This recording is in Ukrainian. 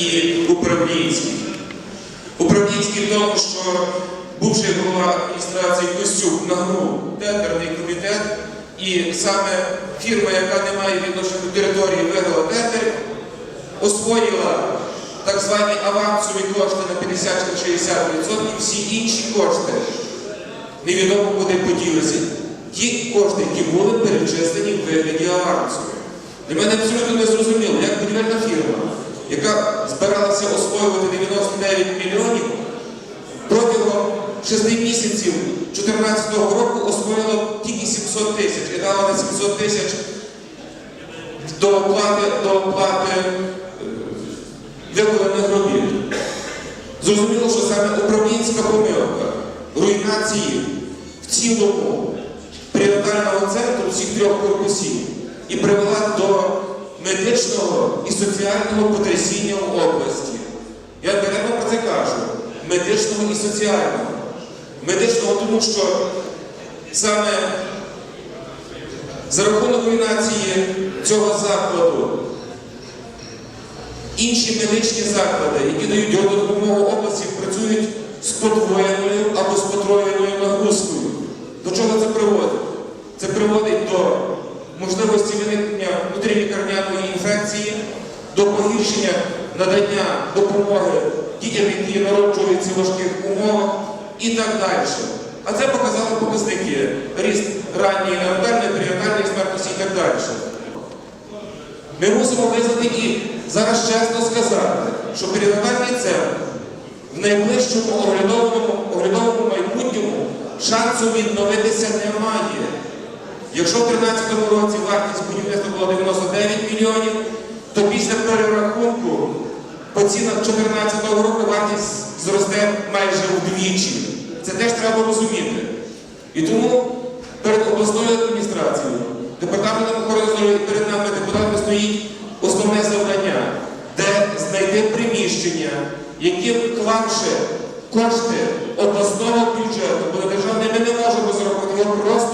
і управлінський. Управлінський в тому, що бувший голова адміністрації Костюк нагнув тендерний комітет, і саме фірма, яка не має відношення до території, виграла тендер, освоїла так звані авансові кошти на 50-60%, всі інші кошти невідомо куди поділися. Ті кошти, які були перечислені в вигляді авансу. Для мене абсолютно не зрозуміло, як будівельна фірма, яка збиралася освоювати 99 мільйонів, протягом 6 місяців 2014 року освоїла тільки 700 тисяч і дала на 700 тисяч до оплати, до оплати е, виконаних робіт. Зрозуміло, що саме управлінська помилка руйнації в цілому перинатального центру всіх трьох корпусів і привела до медичного і соціального потрясіння в області. Я беремо про це кажу. Медичного і соціального. Медичного, тому що саме за рахунок руйнації цього закладу інші медичні заклади, які дають допомогу області, працюють з подвоєною або з потроєною нагрузкою. До чого це приводить? Це приводить до можливості виникнення внутрілікарняної інфекції, до погіршення надання допомоги дітям, які народжуються в важких умовах і так далі. А це показали показники. Ріст ранньої неонатальної, перинатальної смертності і так далі. Ми мусимо визнати і зараз чесно сказати, що перинатальний центр в найближчому оглядовому, оглядовому майбутньому шансу відновитися немає. Якщо в 2013 році вартість будівництва була 99 мільйонів, то після перерахунку по цінах 2014 року вартість зросте майже вдвічі. Це теж треба розуміти. І тому перед обласною адміністрацією, департаментом охорони здоров'я і перед нами депутатами стоїть основне завдання, де знайти приміщення, яким вклавши кошти обласного бюджету, бо на державний ми не можемо зробити, його просто.